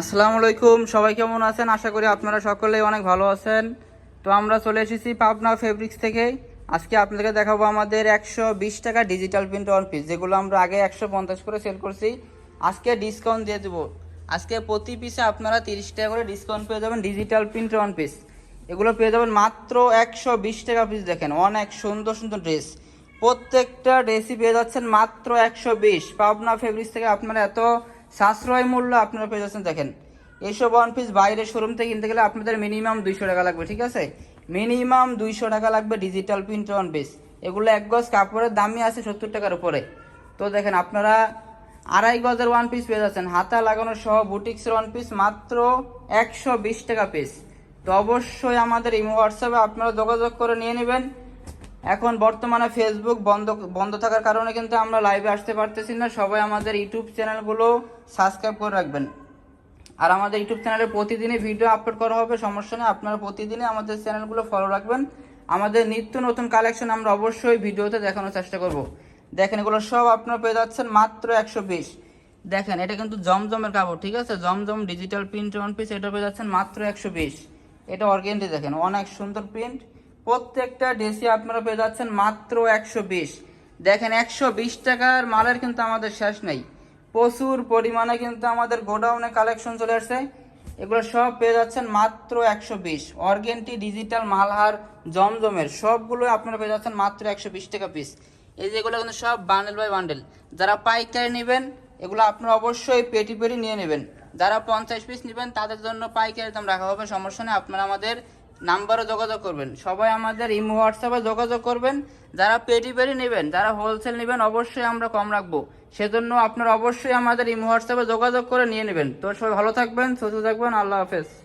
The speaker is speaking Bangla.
আসসালামু আলাইকুম, সবাই কেমন আছেন? আশা করি আপনারা সকলেই অনেক ভালো আছেন। তো আমরা চলে এসেছি পাবনা ফেব্রিক্স থেকে। আজকে আপনাদেরকে দেখাবো আমাদের একশো বিশ টাকা ডিজিটাল প্রিন্ট ওয়ান পিস যেগুলো আমরা আগে একশো পঞ্চাশ করে সেল করছি। আজকে ডিসকাউন্ট দিয়ে দেবো। আজকে প্রতি পিসে আপনারা তিরিশ টাকা করে ডিসকাউন্ট পেয়ে যাবেন ডিজিটাল প্রিন্ট ওয়ান পিস এগুলো পেয়ে যাবেন মাত্র একশো বিশ টাকা পিস দেখেন অনেক সুন্দর সুন্দর ড্রেস প্রত্যেকটা ড্রেসই পেয়ে যাচ্ছেন মাত্র একশো বিশ। পাবনা ফেব্রিক্স থেকে আপনারা এত সাশ্রয় মূল্য আপনারা পেয়ে যাচ্ছেন, দেখেন। এইসব ওয়ান পিস বাইরে শোরুম থেকে কিনতে গেলে আপনাদের মিনিমাম দুইশো টাকা লাগবে, ঠিক আছে? মিনিমাম দুইশো টাকা লাগবে ডিজিটাল প্রিন্ট ওয়ান পিস এগুলো এক গজ কাপড়ের দামই আছে সত্তর টাকার উপরে। তো দেখেন, আপনারা আড়াই গজের ওয়ান পিস পেয়ে যাচ্ছেন। হাতা লাগানো সহ বুটিক্সের ওয়ান পিস মাত্র একশো বিশ টাকা পিস তো অবশ্যই আমাদের ইমো হোয়াটসঅ্যাপে আপনারা যোগাযোগ করে নিয়ে নেবেন। এখন বর্তমানে ফেসবুক বন্ধ বন্ধ থাকার কারণে কিন্তু আমরা লাইভে আসতে পারতেছি না। সবাই আমাদের ইউটিউব চ্যানেলগুলো সাবস্ক্রাইব করে রাখবেন। আর আমাদের ইউটিউব চ্যানেলে প্রতিদিনই ভিডিও আপলোড করা হবে, সমস্যা নেই। আপনারা প্রতিদিনই আমাদের চ্যানেলগুলো ফলো রাখবেন। আমাদের নিত্য নতুন কালেকশন আমরা অবশ্যই ভিডিওতে দেখানোর চেষ্টা করব। দেখেন, এগুলো সব আপনারা পেয়ে যাচ্ছেন মাত্র একশো বিশ দেখেন, এটা কিন্তু জমজমের কাপড়, ঠিক আছে? Zamzam digital print one piece এটা পেয়ে যাচ্ছেন মাত্র একশো বিশ এটা অর্গেন্ডি দেখেন, অনেক সুন্দর প্রিন্ট প্রত্যেকটা ড্রেসই আপনারা পেয়ে যাচ্ছেন মাত্র একশো বিশ। দেখেন, একশো বিশ টাকার মালের কিন্তু আমাদের শেষ নেই। প্রচুর পরিমাণে কিন্তু আমাদের গোডাউনে কালেকশন চলে আসছে। এগুলো সব পেয়ে যাচ্ছেন মাত্র একশো বিশ। অর্গেনটি ডিজিটাল মালহার জমজমের সবগুলো আপনারা পেয়ে যাচ্ছেন মাত্র একশো বিশ টাকা পিস এই যেগুলো কিন্তু সব বান্ডেল বাই বান্ডেল যারা পাইকারি নেবেন, এগুলো আপনারা অবশ্যই পেটি পেটি নিয়ে নেবেন। যারা পঞ্চাশ পিস নেবেন, তাদের জন্য পাইকারি দাম রাখা হবে, সমস্যা নেই। আপনারা আমাদের নাম্বারে যোগাযোগ করবেন। সবাই আমাদের ইমো, হোয়াটসঅ্যাপে যোগাযোগ করবেন। যারা পেটি পেরি নেবেন, যারা হোলসেল নেবেন, অবশ্যই আমরা কম রাখব। সেজন্য আপনারা অবশ্যই আমাদের ইমো, হোয়াটসঅ্যাপে যোগাযোগ করে নিয়ে নেবেন। তো সবাই ভালো থাকবেন, সুস্থ থাকবেন, আল্লাহ হাফেজ।